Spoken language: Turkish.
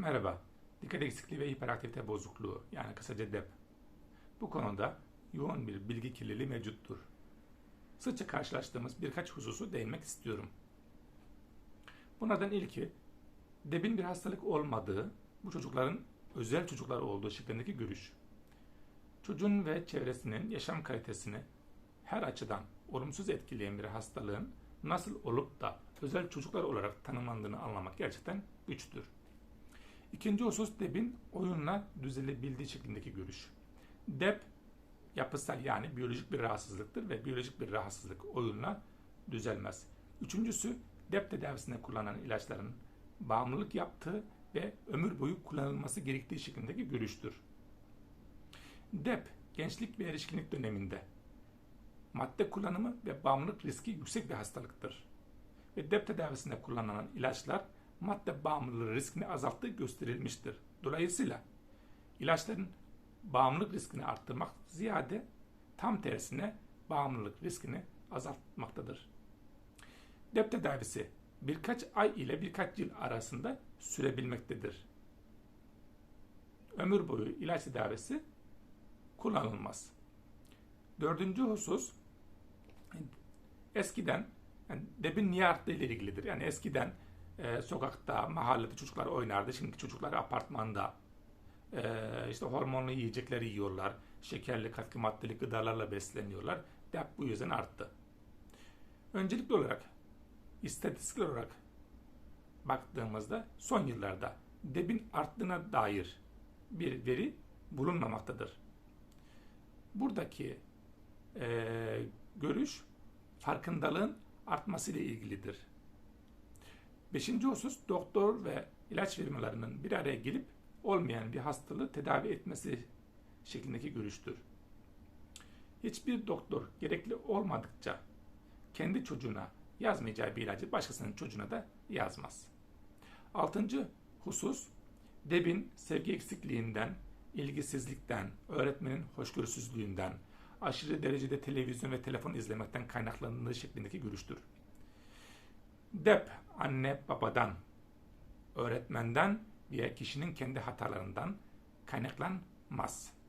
Merhaba, dikkat eksikliği ve hiperaktivite bozukluğu yani kısaca DEP. Bu konuda yoğun bir bilgi kirliliği mevcuttur. Sıkça karşılaştığımız birkaç hususu değinmek istiyorum. Bunlardan ilki, DEP'in bir hastalık olmadığı, bu çocukların özel çocuklar olduğu şeklindeki görüş. Çocuğun ve çevresinin yaşam kalitesini her açıdan olumsuz etkileyen bir hastalığın nasıl olup da özel çocuklar olarak tanımlandığını anlamak gerçekten güçtür. İkinci husus DEP'in oyunla düzelebildiği şeklindeki görüş. DEP yapısal yani biyolojik bir rahatsızlıktır ve biyolojik bir rahatsızlık oyunla düzelmez. Üçüncüsü DEP tedavisinde kullanılan ilaçların bağımlılık yaptığı ve ömür boyu kullanılması gerektiği şeklindeki görüştür. DEP gençlik ve erişkinlik döneminde madde kullanımı ve bağımlılık riski yüksek bir hastalıktır. Ve DEP tedavisinde kullanılan ilaçlar madde bağımlılığı riskini azalttığı gösterilmiştir. Dolayısıyla ilaçların bağımlılık riskini arttırmak ziyade tam tersine bağımlılık riskini azaltmaktadır. DEP tedavisi birkaç ay ile birkaç yıl arasında sürebilmektedir. Ömür boyu ilaç tedavisi kullanılmaz. Dördüncü husus eskiden yani DEP'in niye arttığı ile ilgilidir. Yani eskiden e, sokakta, mahallede çocuklar oynardı. Şimdiki çocuklar apartmanda e, işte hormonlu yiyecekleri yiyorlar. Şekerli, katkı maddeli gıdalarla besleniyorlar. DEP bu yüzden arttı. Öncelikli olarak istatistik olarak baktığımızda son yıllarda DEP'in arttığına dair bir veri bulunmamaktadır. Buradaki e, görüş farkındalığın artması ile ilgilidir. Beşinci husus doktor ve ilaç firmalarının bir araya gelip olmayan bir hastalığı tedavi etmesi şeklindeki görüştür. Hiçbir doktor gerekli olmadıkça kendi çocuğuna yazmayacağı bir ilacı başkasının çocuğuna da yazmaz. Altıncı husus DEB'in sevgi eksikliğinden, ilgisizlikten, öğretmenin hoşgörüsüzlüğünden, aşırı derecede televizyon ve telefon izlemekten kaynaklandığı şeklindeki görüştür. DEP anne babadan, öğretmenden veya kişinin kendi hatalarından kaynaklanmaz.